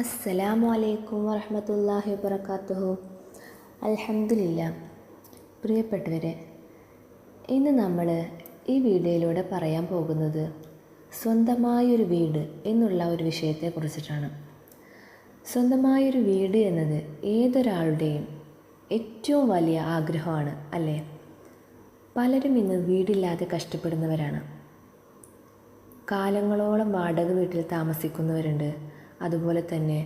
അസ്സലാമു അലൈക്കും വറഹമത്തല്ലാഹി വബർക്കാത്തുഹു അൽഹംദുലില്ല. പ്രിയപ്പെട്ടവരെ ഇന്ന് നമ്മൾ ഈ വീഡിയോയിലൂടെ പറയാൻ പോകുന്നത് സ്വന്തമായൊരു വീട് എന്നുള്ള ഒരു വിഷയത്തെക്കുറിച്ചിട്ടാണ്. സ്വന്തമായൊരു വീട് എന്നത് ഏതൊരാളുടെയും ഏറ്റവും വലിയ ആഗ്രഹമാണ് അല്ലേ? പലരും ഇന്ന് വീടില്ലാതെ കഷ്ടപ്പെടുന്നവരാണ്. കാലങ്ങളോളം വാടക വീട്ടിൽ താമസിക്കുന്നവരുണ്ട്. അതുപോലെ തന്നെ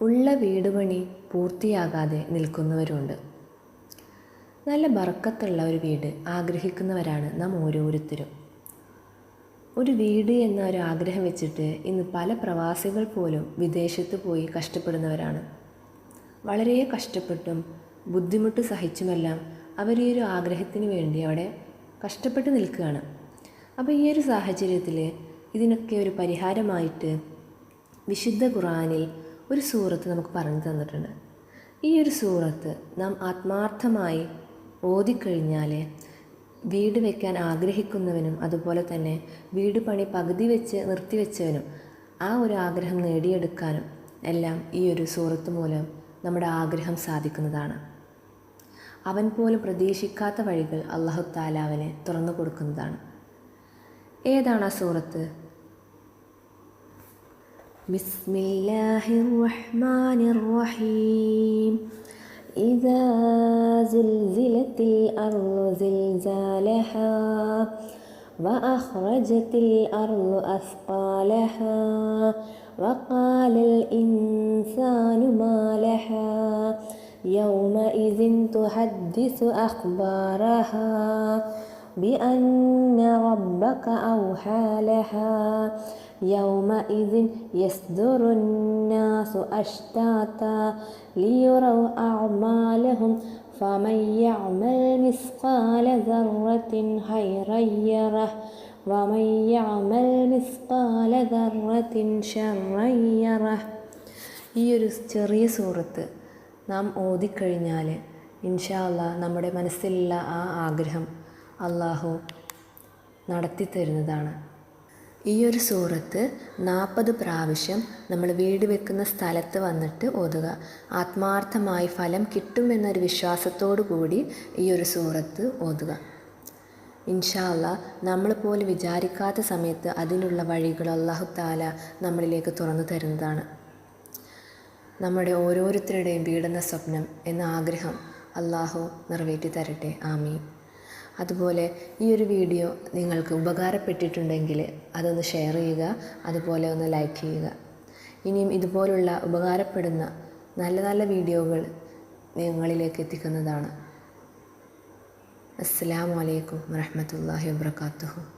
ഉള്ള വീട് പണി പൂർത്തിയാകാതെ നിൽക്കുന്നവരുണ്ട്. നല്ല ബർക്കത്തുള്ള ഒരു വീട് ആഗ്രഹിക്കുന്നവരാണ് നാം ഓരോരുത്തരും. ഒരു വീട് എന്ന ഒരു ആഗ്രഹം വെച്ചിട്ട് ഇന്ന് പല പ്രവാസികൾ പോലും വിദേശത്ത് പോയി കഷ്ടപ്പെടുന്നവരാണ്. വളരെ കഷ്ടപ്പെട്ടും ബുദ്ധിമുട്ട് സഹിച്ചുമെല്ലാം അവർ ഈ ഒരു ആഗ്രഹത്തിന് വേണ്ടി അവിടെ കഷ്ടപ്പെട്ട് നിൽക്കുകയാണ്. അപ്പോൾ ഈ ഒരു സാഹചര്യത്തിൽ ഇതിനൊക്കെ ഒരു പരിഹാരമായിട്ട് വിശുദ്ധ ഖുറാനിൽ ഒരു സൂറത്ത് നമുക്ക് പറഞ്ഞു തന്നിട്ടുണ്ട്. ഈ ഒരു സൂറത്ത് നാം ആത്മാർത്ഥമായി ഓതിക്കഴിഞ്ഞാൽ വീട് വയ്ക്കാൻ ആഗ്രഹിക്കുന്നവനും അതുപോലെ തന്നെ വീട് പണി പകുതി വെച്ച് നിർത്തിവെച്ചവനും ആ ഒരു ആഗ്രഹം നേടിയെടുക്കാനും എല്ലാം ഈ ഒരു സൂറത്ത് മൂലം നമ്മുടെ ആഗ്രഹം സാധിക്കുന്നതാണ്. അവൻ പോലും പ്രതീക്ഷിക്കാത്ത വഴികൾ അള്ളാഹു താലാവിനെ തുറന്നു കൊടുക്കുന്നതാണ്. ഏതാണ് ആ സൂറത്ത്? بسم الله الرحمن الرحيم. إذا زلزلت الأرض زلزالها وأخرجت الأرض أثقالها وقال الإنسان ما لها يومئذ تحدث أخبارها بأن ربك أوحى لها يومئذ يصدر الناس أشتاتا ليروا أعمالهم فمن يعمل مثقال ذرة خيرا يره ومن يعمل مثقال ذرة شرا يره ഈ ഒരു ചെറിയ സൂറത്ത് നാം ഓതിക്കഴിഞ്ഞാൽ ഇൻഷാല്ല നമ്മുടെ മനസ്സിലുള്ള ആ ആഗ്രഹം അള്ളാഹു നടത്തിത്തരുന്നതാണ്. ഈ ഒരു സൂറത്ത് നാൽപ്പത് പ്രാവശ്യം നമ്മൾ വീട് വെക്കുന്ന സ്ഥലത്ത് വന്നിട്ട് ഓതുക. ആത്മാർത്ഥമായി ഫലം കിട്ടുമെന്നൊരു വിശ്വാസത്തോടു കൂടി ഈ ഒരു സൂറത്ത് ഓതുക. ഇൻഷാല്ല നമ്മൾ പോലും വിചാരിക്കാത്ത സമയത്ത് അതിനുള്ള വഴികൾ അള്ളാഹു താല നമ്മളിലേക്ക് തുറന്നു തരുന്നതാണ്. നമ്മുടെ ഓരോരുത്തരുടെയും വീടെന്ന സ്വപ്നം എന്ന ആഗ്രഹം അള്ളാഹു നിറവേറ്റി തരട്ടെ. ആമീൻ. അതുപോലെ ഈ ഒരു വീഡിയോ നിങ്ങൾക്ക് ഉപകാരപ്പെട്ടിട്ടുണ്ടെങ്കിൽ അതൊന്ന് ഷെയർ ചെയ്യുക അതുപോലെ ഒന്ന് ലൈക്ക് ചെയ്യുക. ഇനിയും ഇതുപോലുള്ള ഉപകാരപ്പെടുന്ന നല്ല നല്ല വീഡിയോകൾ നിങ്ങളിലേക്ക് എത്തിക്കുന്നതാണ്. അസ്സാം വലൈക്കും വരഹമത്തല്ലാഹി വാബർക്കാത്തുഹു